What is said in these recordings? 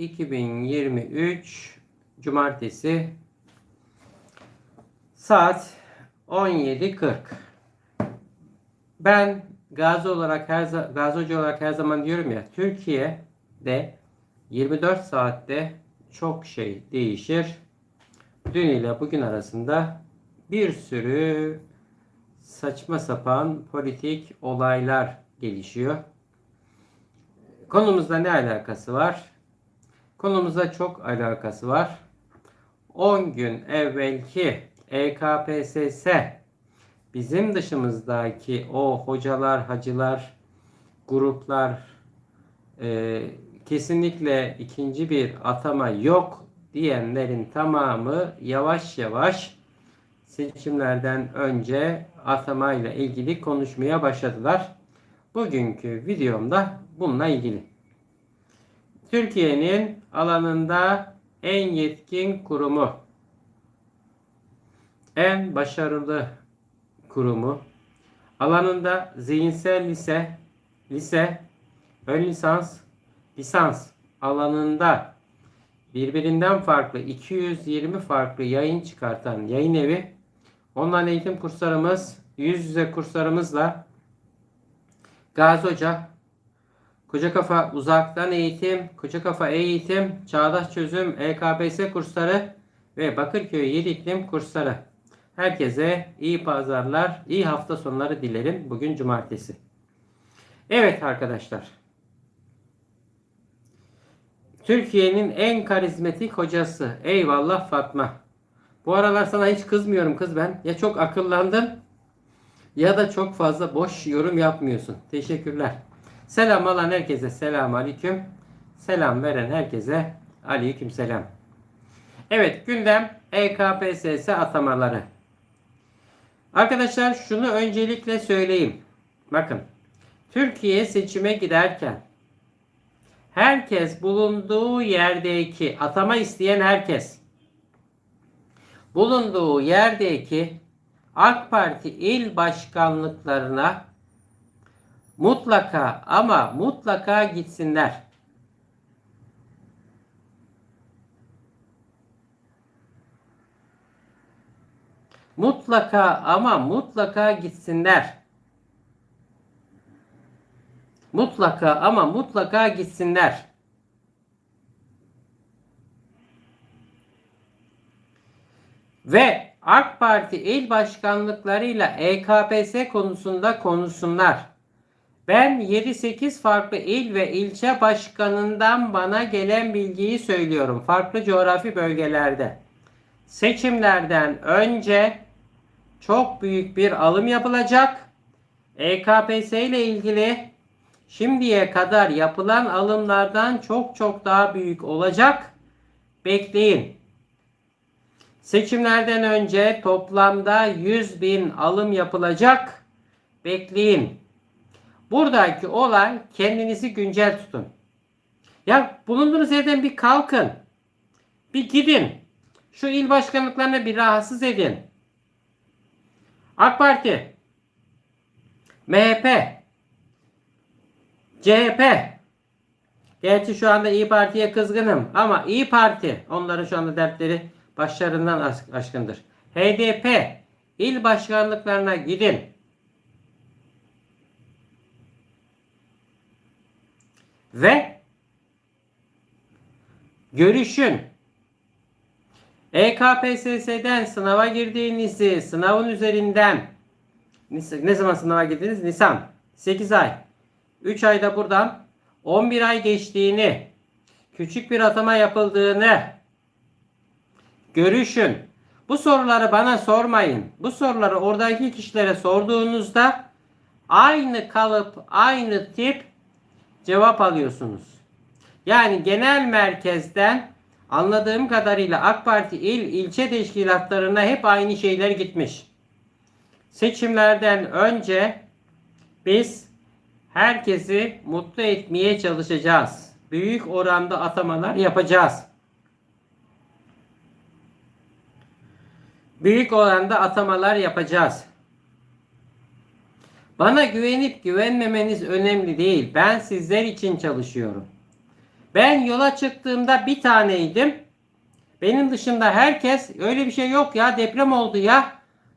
2023 Cumartesi saat 17.40 Ben Gazi olarak her Gazi Hoca olarak her zaman diyorum ya Türkiye'de 24 saatte çok şey değişir. Dün ile bugün arasında bir sürü saçma sapan politik olaylar gelişiyor. Konumuzda ne alakası var? Konumuzda çok alakası var. 10 gün evvelki EKPSS bizim dışımızdaki o hocalar, hacılar, gruplar e, kesinlikle ikinci bir atama yok diyenlerin tamamı yavaş yavaş seçimlerden önce atamayla ilgili konuşmaya başladılar. Bugünkü videomda bununla ilgili. Türkiye'nin alanında en yetkin kurumu, en başarılı kurumu, alanında zihinsel lise, lise, ön lisans, lisans alanında birbirinden farklı 220 farklı yayın çıkartan yayın evi, online eğitim kurslarımız, yüz yüze kurslarımızla Gazi Hoca, Koca Kafa Uzaktan Eğitim, Koca Kafa Eğitim, Çağdaş Çözüm, EKBS kursları ve Bakırköy Yedi İklim kursları. Herkese iyi pazarlar, iyi hafta sonları dilerim. Bugün cumartesi. Evet arkadaşlar. Türkiye'nin en karizmatik hocası. Eyvallah Fatma. Bu aralar sana hiç kızmıyorum kız ben. Ya çok akıllandın ya da çok fazla boş yorum yapmıyorsun. Teşekkürler. Selam alan herkese selam aleyküm. Selam veren herkese aleyküm selam. Evet gündem EKPSS atamaları. Arkadaşlar şunu öncelikle söyleyeyim. Bakın Türkiye seçime giderken herkes bulunduğu yerdeki atama isteyen herkes bulunduğu yerdeki AK Parti il başkanlıklarına mutlaka ama mutlaka gitsinler. Mutlaka ama mutlaka gitsinler. Mutlaka ama mutlaka gitsinler. Ve AK Parti il başkanlıklarıyla EKPS konusunda konuşsunlar. Ben 7-8 farklı il ve ilçe başkanından bana gelen bilgiyi söylüyorum. Farklı coğrafi bölgelerde. Seçimlerden önce çok büyük bir alım yapılacak. EKPS ile ilgili şimdiye kadar yapılan alımlardan çok çok daha büyük olacak. Bekleyin. Seçimlerden önce toplamda 100 bin alım yapılacak. Bekleyin. Buradaki olay kendinizi güncel tutun. Ya bulunduğunuz yerden bir kalkın. Bir gidin. Şu il başkanlıklarına bir rahatsız edin. AK Parti, MHP, CHP. Gerçi şu anda İyi Parti'ye kızgınım ama İyi Parti onların şu anda dertleri başlarından aş- aşkındır. HDP il başkanlıklarına gidin. Ve görüşün. EKPSS'den sınava girdiğinizi, sınavın üzerinden ne zaman sınava girdiniz? Nisan. 8 ay. 3 ayda buradan 11 ay geçtiğini, küçük bir atama yapıldığını görüşün. Bu soruları bana sormayın. Bu soruları oradaki kişilere sorduğunuzda aynı kalıp, aynı tip cevap alıyorsunuz. Yani genel merkezden anladığım kadarıyla AK Parti il ilçe teşkilatlarına hep aynı şeyler gitmiş. Seçimlerden önce biz herkesi mutlu etmeye çalışacağız. Büyük oranda atamalar yapacağız. Büyük oranda atamalar yapacağız. Bana güvenip güvenmemeniz önemli değil. Ben sizler için çalışıyorum. Ben yola çıktığımda bir taneydim. Benim dışında herkes öyle bir şey yok ya deprem oldu ya.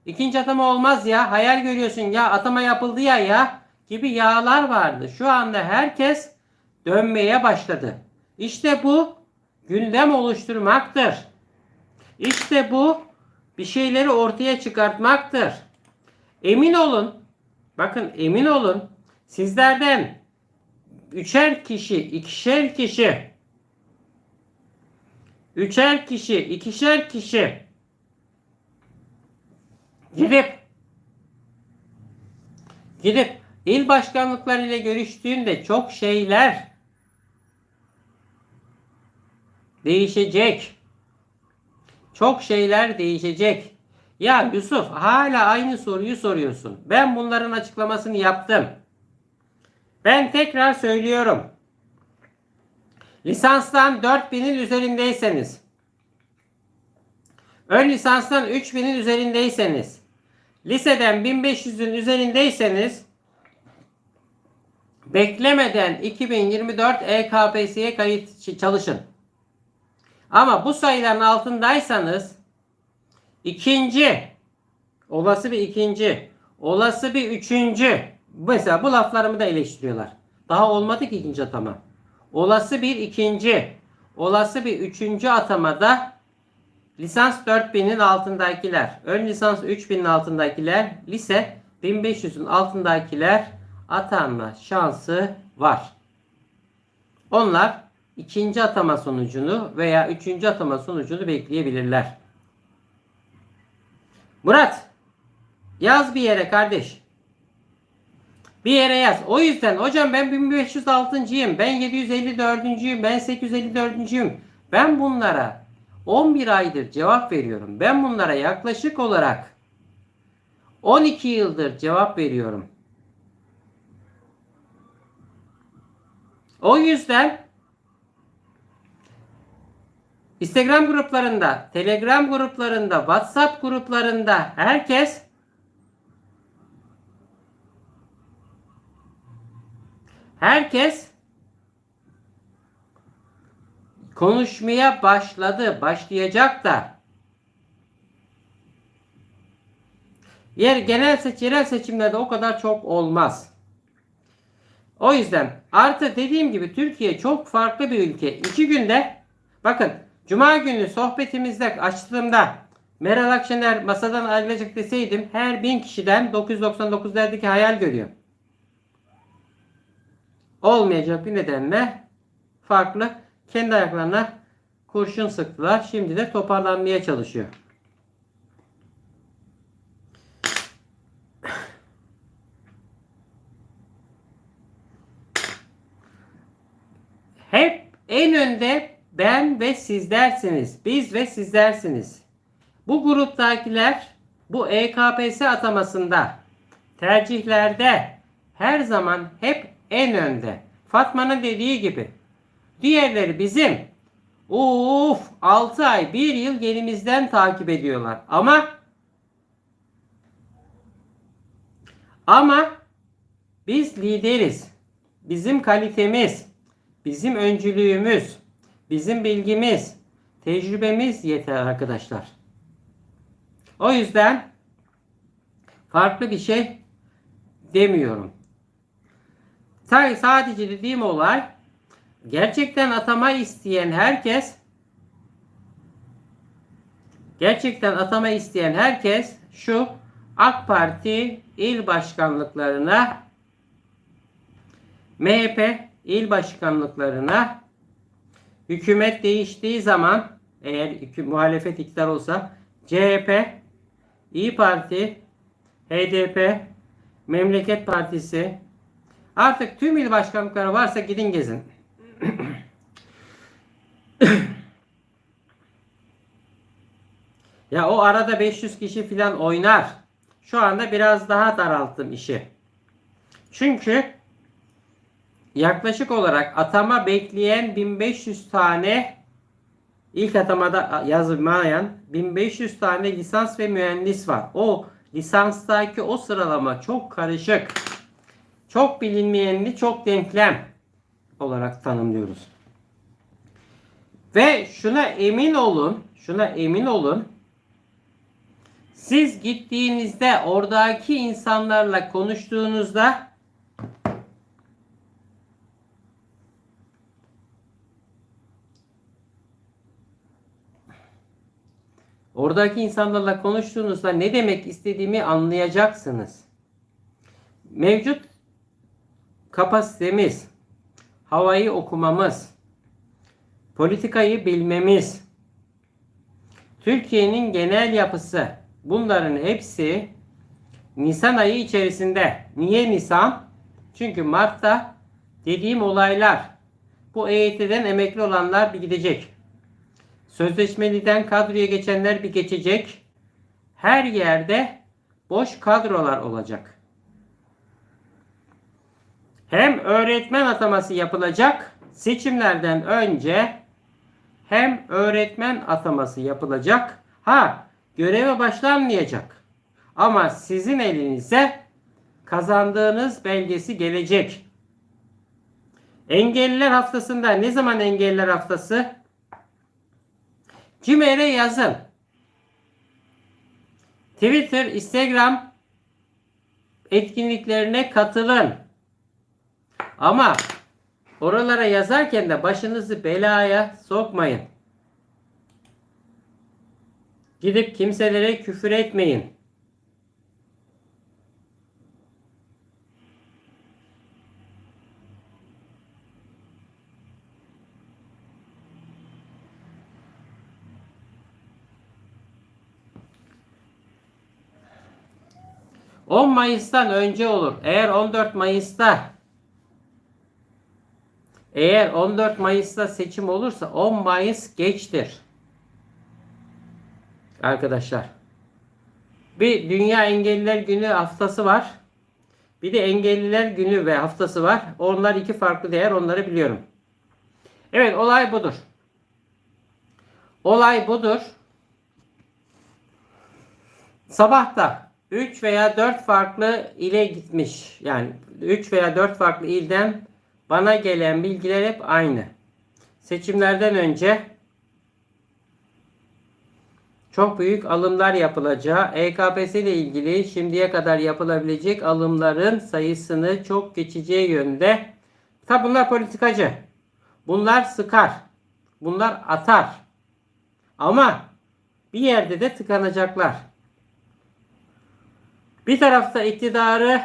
İkinci atama olmaz ya. Hayal görüyorsun ya atama yapıldı ya ya gibi yağlar vardı. Şu anda herkes dönmeye başladı. İşte bu gündem oluşturmaktır. İşte bu bir şeyleri ortaya çıkartmaktır. Emin olun, bakın emin olun sizlerden üçer kişi, ikişer kişi, üçer kişi, ikişer kişi gidip gidip il başkanlıklarıyla görüştüğünde çok şeyler değişecek. Çok şeyler değişecek. Ya Yusuf hala aynı soruyu soruyorsun. Ben bunların açıklamasını yaptım. Ben tekrar söylüyorum. Lisanstan 4000'in üzerindeyseniz, ön lisanstan 3000'in üzerindeyseniz, liseden 1500'ün üzerindeyseniz beklemeden 2024 EKPS'ye kayıt çalışın. Ama bu sayıların altındaysanız ikinci, olası bir ikinci, olası bir üçüncü, mesela bu laflarımı da eleştiriyorlar. Daha olmadı ki ikinci atama. Olası bir ikinci, olası bir üçüncü atamada lisans 4000'in altındakiler, ön lisans 3000'in altındakiler, lise 1500'ün altındakiler atanma şansı var. Onlar ikinci atama sonucunu veya üçüncü atama sonucunu bekleyebilirler. Murat yaz bir yere kardeş. Bir yere yaz. O yüzden hocam ben 1506'yım, ben 754'üncüyüm, ben 854'üncüyüm. Ben bunlara 11 aydır cevap veriyorum. Ben bunlara yaklaşık olarak 12 yıldır cevap veriyorum. O yüzden Instagram gruplarında, Telegram gruplarında, WhatsApp gruplarında herkes herkes konuşmaya başladı, başlayacak da. Yer genel seç yerel seçimlerde o kadar çok olmaz. O yüzden artı dediğim gibi Türkiye çok farklı bir ülke. İki günde bakın Cuma günü sohbetimizde açtığımda Meral Akşener masadan ayrılacak deseydim her bin kişiden 999 derdi ki hayal görüyor. Olmayacak bir nedenle farklı kendi ayaklarına kurşun sıktılar. Şimdi de toparlanmaya çalışıyor. Hep en önde ben ve sizlersiniz. Biz ve sizlersiniz. Bu gruptakiler bu EKPS atamasında tercihlerde her zaman hep en önde. Fatma'nın dediği gibi. Diğerleri bizim Uf 6 ay 1 yıl gerimizden takip ediyorlar. Ama ama biz lideriz. Bizim kalitemiz, bizim öncülüğümüz, bizim bilgimiz, tecrübemiz yeter arkadaşlar. O yüzden farklı bir şey demiyorum. Sadece dediğim olay gerçekten atama isteyen herkes gerçekten atama isteyen herkes şu AK Parti il başkanlıklarına MHP il başkanlıklarına hükümet değiştiği zaman eğer muhalefet iktidar olsa CHP, İyi Parti, HDP, Memleket Partisi artık tüm il başkanlıkları varsa gidin gezin. ya o arada 500 kişi falan oynar. Şu anda biraz daha daralttım işi. Çünkü yaklaşık olarak atama bekleyen 1500 tane ilk atamada yazılmayan 1500 tane lisans ve mühendis var. O lisanstaki o sıralama çok karışık. Çok bilinmeyenli, çok denklem olarak tanımlıyoruz. Ve şuna emin olun, şuna emin olun. Siz gittiğinizde oradaki insanlarla konuştuğunuzda Oradaki insanlarla konuştuğunuzda ne demek istediğimi anlayacaksınız. Mevcut kapasitemiz, havayı okumamız, politikayı bilmemiz, Türkiye'nin genel yapısı bunların hepsi Nisan ayı içerisinde. Niye Nisan? Çünkü Mart'ta dediğim olaylar bu EYT'den emekli olanlar bir gidecek. Sözleşmeliden kadroya geçenler bir geçecek. Her yerde boş kadrolar olacak. Hem öğretmen ataması yapılacak seçimlerden önce hem öğretmen ataması yapılacak. Ha göreve başlanmayacak. Ama sizin elinize kazandığınız belgesi gelecek. Engelliler haftasında ne zaman engelliler haftası? Cimer'e yazın. Twitter, Instagram etkinliklerine katılın. Ama oralara yazarken de başınızı belaya sokmayın. Gidip kimselere küfür etmeyin. ...10 Mayıs'tan önce olur. Eğer 14 Mayıs'ta... ...eğer 14 Mayıs'ta seçim olursa... ...10 Mayıs geçtir. Arkadaşlar. Bir Dünya Engelliler Günü haftası var. Bir de Engelliler Günü ve haftası var. Onlar iki farklı değer. Onları biliyorum. Evet olay budur. Olay budur. Sabahta 3 veya 4 farklı ile gitmiş. Yani 3 veya 4 farklı ilden bana gelen bilgiler hep aynı. Seçimlerden önce çok büyük alımlar yapılacağı, EKPS ile ilgili şimdiye kadar yapılabilecek alımların sayısını çok geçeceği yönde. Tabi bunlar politikacı. Bunlar sıkar. Bunlar atar. Ama bir yerde de tıkanacaklar. Bir tarafta iktidarı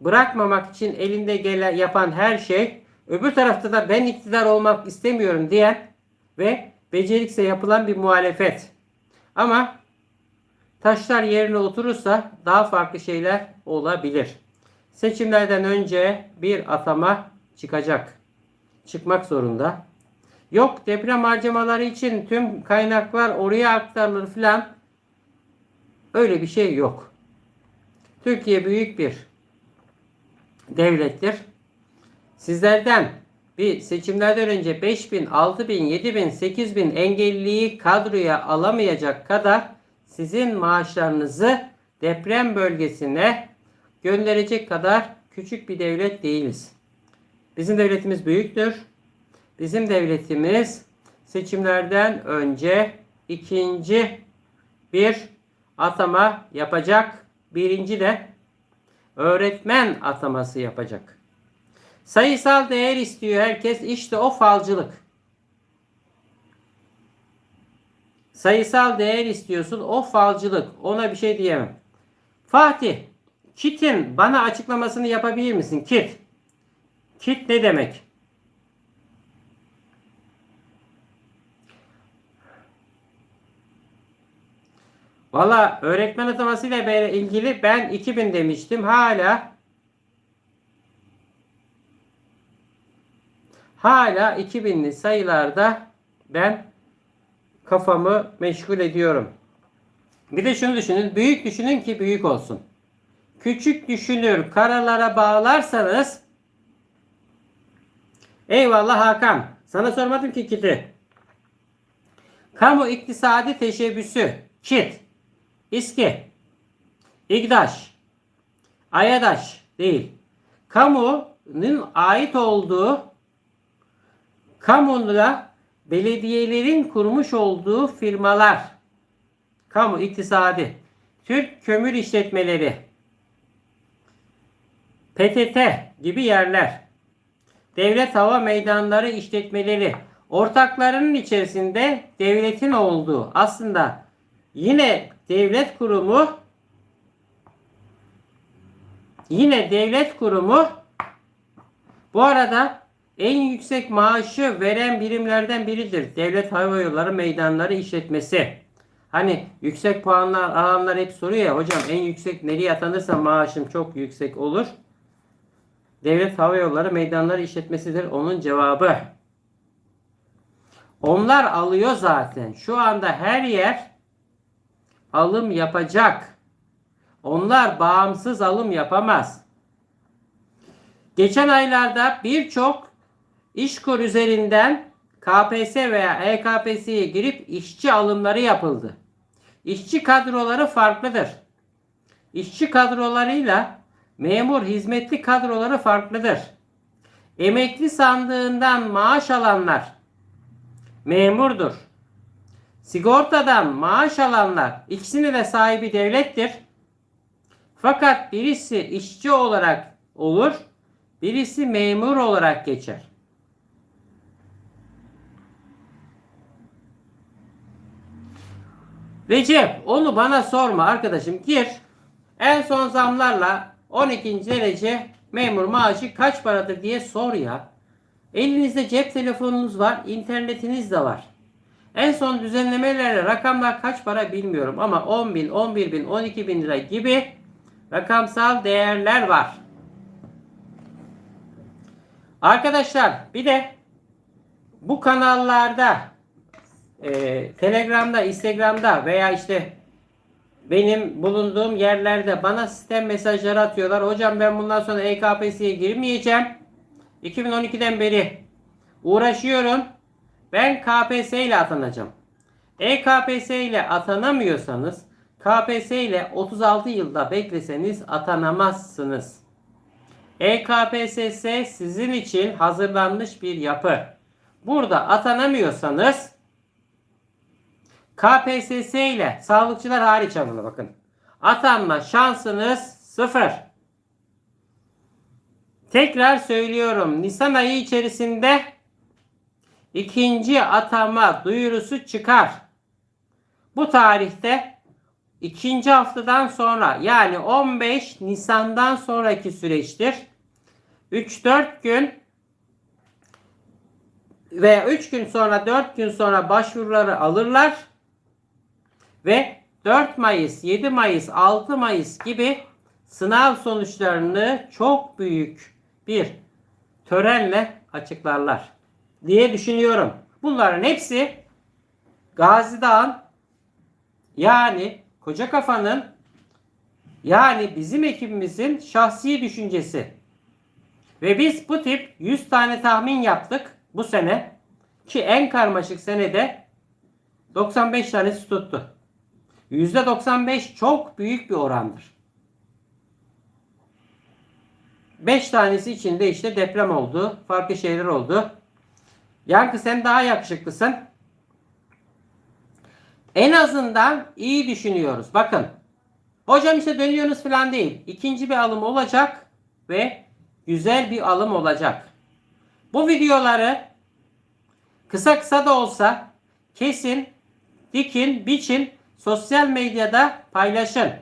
bırakmamak için elinde gelen yapan her şey, öbür tarafta da ben iktidar olmak istemiyorum diyen ve becerikse yapılan bir muhalefet. Ama taşlar yerine oturursa daha farklı şeyler olabilir. Seçimlerden önce bir atama çıkacak. Çıkmak zorunda. Yok deprem harcamaları için tüm kaynaklar oraya aktarılır filan. Öyle bir şey yok. Türkiye büyük bir devlettir. Sizlerden bir seçimlerden önce 5 bin, 6 bin, 7 bin, 8 bin engelliliyi kadroya alamayacak kadar sizin maaşlarınızı deprem bölgesine gönderecek kadar küçük bir devlet değiliz. Bizim devletimiz büyüktür. Bizim devletimiz seçimlerden önce ikinci bir atama yapacak. Birinci de öğretmen ataması yapacak. Sayısal değer istiyor herkes. İşte o falcılık. Sayısal değer istiyorsun. O falcılık. Ona bir şey diyemem. Fatih, KIT'in bana açıklamasını yapabilir misin? KIT. KIT ne demek? Valla öğretmen atamasıyla ilgili ben 2000 demiştim. Hala hala 2000'li sayılarda ben kafamı meşgul ediyorum. Bir de şunu düşünün. Büyük düşünün ki büyük olsun. Küçük düşünür karalara bağlarsanız eyvallah Hakan. Sana sormadım ki kiti. Kamu iktisadi teşebbüsü kit İSKİ, İGDAŞ, AYADAŞ değil. Kamunun ait olduğu kamuda belediyelerin kurmuş olduğu firmalar, kamu iktisadi, Türk kömür işletmeleri, PTT gibi yerler, devlet hava meydanları işletmeleri, ortaklarının içerisinde devletin olduğu aslında yine devlet kurumu yine devlet kurumu bu arada en yüksek maaşı veren birimlerden biridir. Devlet Hava Yolları Meydanları işletmesi. Hani yüksek puanlar alanlar hep soruyor ya hocam en yüksek nereye atanırsa maaşım çok yüksek olur. Devlet Hava Yolları Meydanları işletmesidir onun cevabı. Onlar alıyor zaten. Şu anda her yer alım yapacak. Onlar bağımsız alım yapamaz. Geçen aylarda birçok İşkur üzerinden KPS veya EKPS'ye girip işçi alımları yapıldı. İşçi kadroları farklıdır. İşçi kadrolarıyla memur hizmetli kadroları farklıdır. Emekli sandığından maaş alanlar memurdur. Sigortadan maaş alanlar ikisinin de sahibi devlettir. Fakat birisi işçi olarak olur, birisi memur olarak geçer. Recep onu bana sorma arkadaşım gir. En son zamlarla 12. derece memur maaşı kaç paradır diye sor ya. Elinizde cep telefonunuz var, internetiniz de var. En son düzenlemelerle rakamlar kaç para bilmiyorum ama 10 bin, 11 bin, 12 bin lira gibi rakamsal değerler var. Arkadaşlar bir de bu kanallarda e, Telegram'da, Instagram'da veya işte benim bulunduğum yerlerde bana sistem mesajları atıyorlar. Hocam ben bundan sonra EKPS'ye girmeyeceğim. 2012'den beri uğraşıyorum. Ben KPS ile atanacağım. EKPS ile atanamıyorsanız KPS ile 36 yılda bekleseniz atanamazsınız. EKPSS sizin için hazırlanmış bir yapı. Burada atanamıyorsanız KPSS ile sağlıkçılar hariç alın bakın. Atanma şansınız sıfır. Tekrar söylüyorum. Nisan ayı içerisinde ikinci atama duyurusu çıkar. Bu tarihte ikinci haftadan sonra yani 15 Nisan'dan sonraki süreçtir. 3-4 gün ve 3 gün sonra 4 gün sonra başvuruları alırlar ve 4 Mayıs, 7 Mayıs, 6 Mayıs gibi sınav sonuçlarını çok büyük bir törenle açıklarlar diye düşünüyorum. Bunların hepsi Gazi Dağ'ın yani Koca Kafa'nın yani bizim ekibimizin şahsi düşüncesi. Ve biz bu tip 100 tane tahmin yaptık bu sene. Ki en karmaşık senede 95 tanesi tuttu. %95 çok büyük bir orandır. 5 tanesi içinde işte deprem oldu. Farklı şeyler oldu. Yankı sen daha yakışıklısın. En azından iyi düşünüyoruz. Bakın. Hocam işte dönüyorsunuz falan değil. İkinci bir alım olacak ve güzel bir alım olacak. Bu videoları kısa kısa da olsa kesin, dikin, biçin, sosyal medyada paylaşın.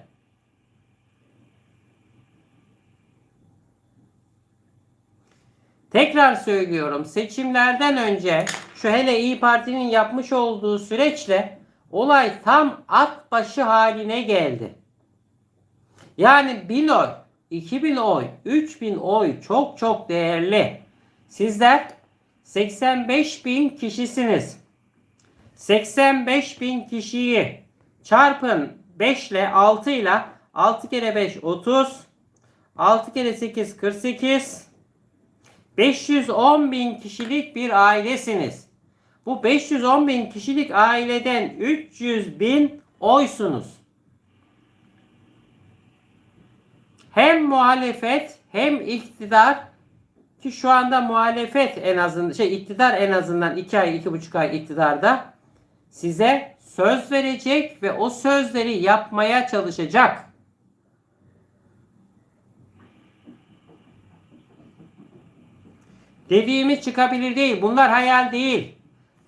Tekrar söylüyorum seçimlerden önce şu hele İyi Parti'nin yapmış olduğu süreçle olay tam at başı haline geldi. Yani 1000 oy, 2000 oy, 3000 oy çok çok değerli. Sizler 85 bin kişisiniz. 85 bin kişiyi çarpın 5 ile 6 ile 6 kere 5 30 6 kere 8 48 510 bin kişilik bir ailesiniz. Bu 510 bin kişilik aileden 300 bin oysunuz. Hem muhalefet hem iktidar ki şu anda muhalefet en azından şey iktidar en azından 2 ay 2,5 ay iktidarda size söz verecek ve o sözleri yapmaya çalışacak. Dediğimiz çıkabilir değil. Bunlar hayal değil.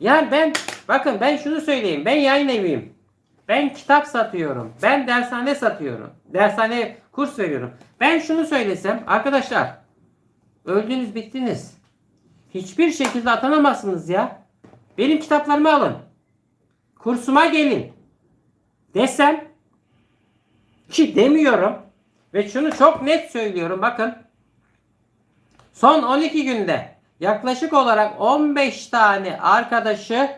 Yani ben bakın ben şunu söyleyeyim. Ben yayın eviyim. Ben kitap satıyorum. Ben dershane satıyorum. Dershane kurs veriyorum. Ben şunu söylesem arkadaşlar öldünüz bittiniz. Hiçbir şekilde atanamazsınız ya. Benim kitaplarımı alın. Kursuma gelin. Desem ki demiyorum ve şunu çok net söylüyorum bakın. Son 12 günde yaklaşık olarak 15 tane arkadaşı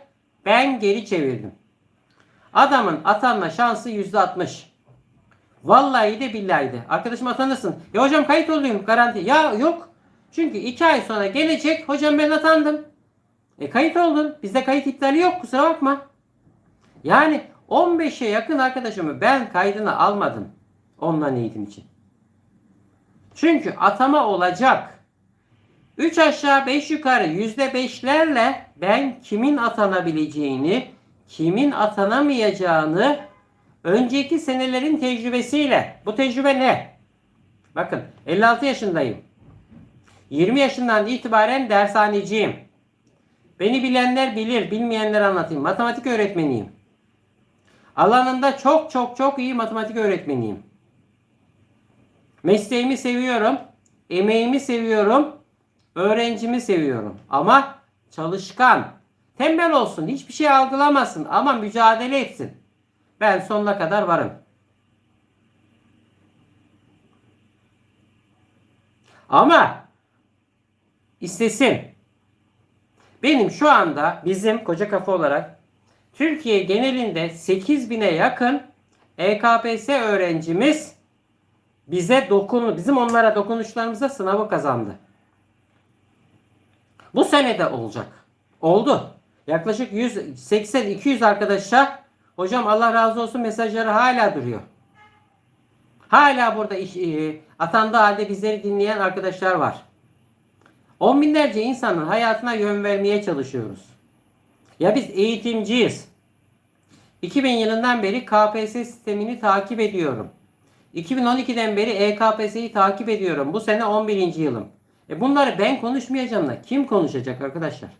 ben geri çevirdim. Adamın atanma şansı %60. Vallahi de billahi de. Arkadaşım atanırsın. Ya hocam kayıt olayım garanti. Ya yok. Çünkü 2 ay sonra gelecek. Hocam ben atandım. E kayıt oldun. Bizde kayıt iptali yok. Kusura bakma. Yani 15'e yakın arkadaşımı ben kaydını almadım. Online eğitim için. Çünkü atama olacak. 3 aşağı 5 yukarı %5'lerle ben kimin atanabileceğini, kimin atanamayacağını önceki senelerin tecrübesiyle. Bu tecrübe ne? Bakın 56 yaşındayım. 20 yaşından itibaren dershaneciyim. Beni bilenler bilir, bilmeyenler anlatayım. Matematik öğretmeniyim. Alanında çok çok çok iyi matematik öğretmeniyim. Mesleğimi seviyorum. Emeğimi seviyorum. Öğrencimi seviyorum. Ama çalışkan. Tembel olsun. Hiçbir şey algılamasın. Ama mücadele etsin. Ben sonuna kadar varım. Ama istesin. Benim şu anda bizim koca kafa olarak Türkiye genelinde 8000'e yakın EKPS öğrencimiz bize dokunu, bizim onlara dokunuşlarımıza sınavı kazandı. Bu sene de olacak. Oldu. Yaklaşık 180-200 arkadaşa hocam Allah razı olsun mesajları hala duruyor. Hala burada iş, e, atandığı halde bizleri dinleyen arkadaşlar var. On binlerce insanın hayatına yön vermeye çalışıyoruz. Ya biz eğitimciyiz. 2000 yılından beri KPSS sistemini takip ediyorum. 2012'den beri EKPS'yi takip ediyorum. Bu sene 11. yılım. E bunları ben konuşmayacağım da kim konuşacak arkadaşlar?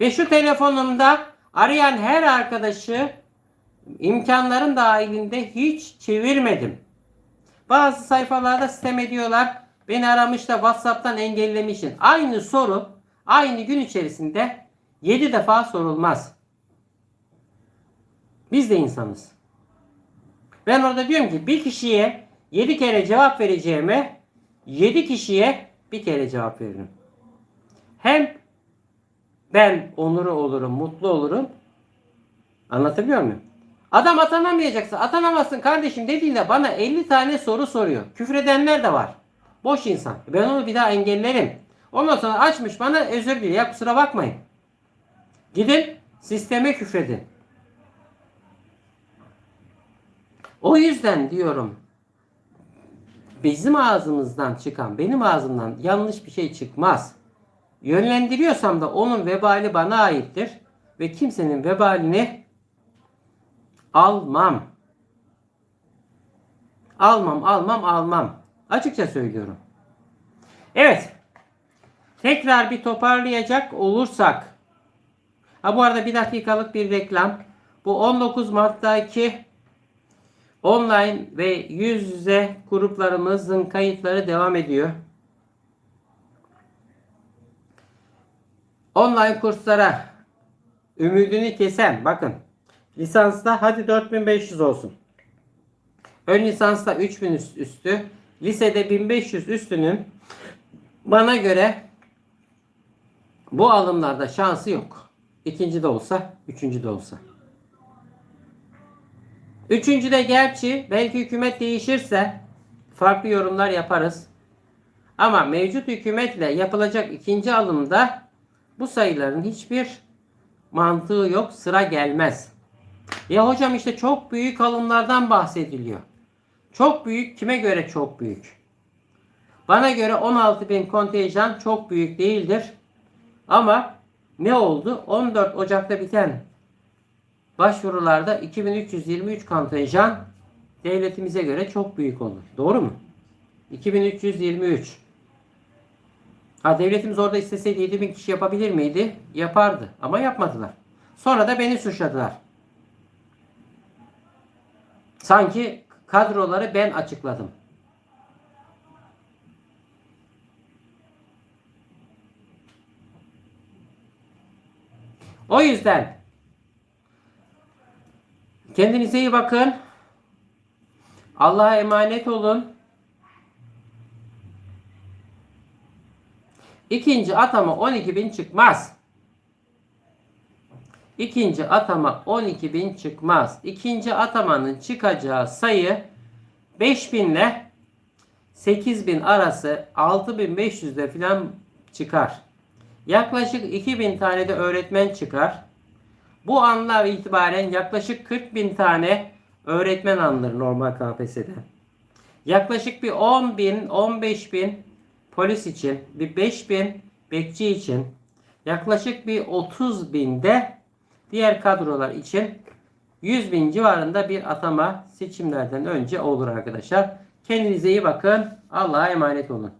Ve şu telefonumda arayan her arkadaşı imkanların dahilinde hiç çevirmedim. Bazı sayfalarda sistem ediyorlar. Beni aramış da WhatsApp'tan engellemişsin. Aynı soru aynı gün içerisinde 7 defa sorulmaz. Biz de insanız. Ben orada diyorum ki bir kişiye 7 kere cevap vereceğime 7 kişiye bir kere cevap veririm. Hem ben onuru olurum, mutlu olurum. Anlatabiliyor muyum? Adam atanamayacaksa atanamazsın kardeşim dediğinde bana 50 tane soru soruyor. Küfredenler de var. Boş insan. Ben onu bir daha engellerim. Ondan sonra açmış bana özür diliyor. Ya kusura bakmayın. Gidin sisteme küfredin. O yüzden diyorum bizim ağzımızdan çıkan, benim ağzımdan yanlış bir şey çıkmaz. Yönlendiriyorsam da onun vebali bana aittir ve kimsenin vebalini almam. Almam, almam, almam. Açıkça söylüyorum. Evet. Tekrar bir toparlayacak olursak. Ha bu arada bir dakikalık bir reklam. Bu 19 Mart'taki online ve yüz yüze gruplarımızın kayıtları devam ediyor. Online kurslara ümidini kesen bakın lisansta hadi 4500 olsun. Ön lisansta 3000 üstü, lisede 1500 üstünün bana göre bu alımlarda şansı yok. İkinci de olsa, üçüncü de olsa. Üçüncü de gerçi belki hükümet değişirse farklı yorumlar yaparız. Ama mevcut hükümetle yapılacak ikinci alımda bu sayıların hiçbir mantığı yok, sıra gelmez. Ya hocam işte çok büyük alımlardan bahsediliyor. Çok büyük kime göre çok büyük? Bana göre 16 bin kontenjan çok büyük değildir. Ama ne oldu? 14 Ocak'ta biten başvurularda 2323 kontenjan devletimize göre çok büyük olur. Doğru mu? 2323. Ha devletimiz orada isteseydi 7000 kişi yapabilir miydi? Yapardı. Ama yapmadılar. Sonra da beni suçladılar. Sanki kadroları ben açıkladım. O yüzden kendinize iyi bakın. Allah'a emanet olun. İkinci atama 12 bin çıkmaz. İkinci atama 12 bin çıkmaz. İkinci atamanın çıkacağı sayı 5000 ile 8000 arası 6500'de filan çıkar. Yaklaşık 2000 tane de öğretmen çıkar. Bu anlar itibaren yaklaşık 40 bin tane öğretmen alınır normal KPSS'de. Yaklaşık bir 10 bin, 15 bin polis için, bir 5 bin bekçi için, yaklaşık bir 30 bin de diğer kadrolar için 100 bin civarında bir atama seçimlerden önce olur arkadaşlar. Kendinize iyi bakın. Allah'a emanet olun.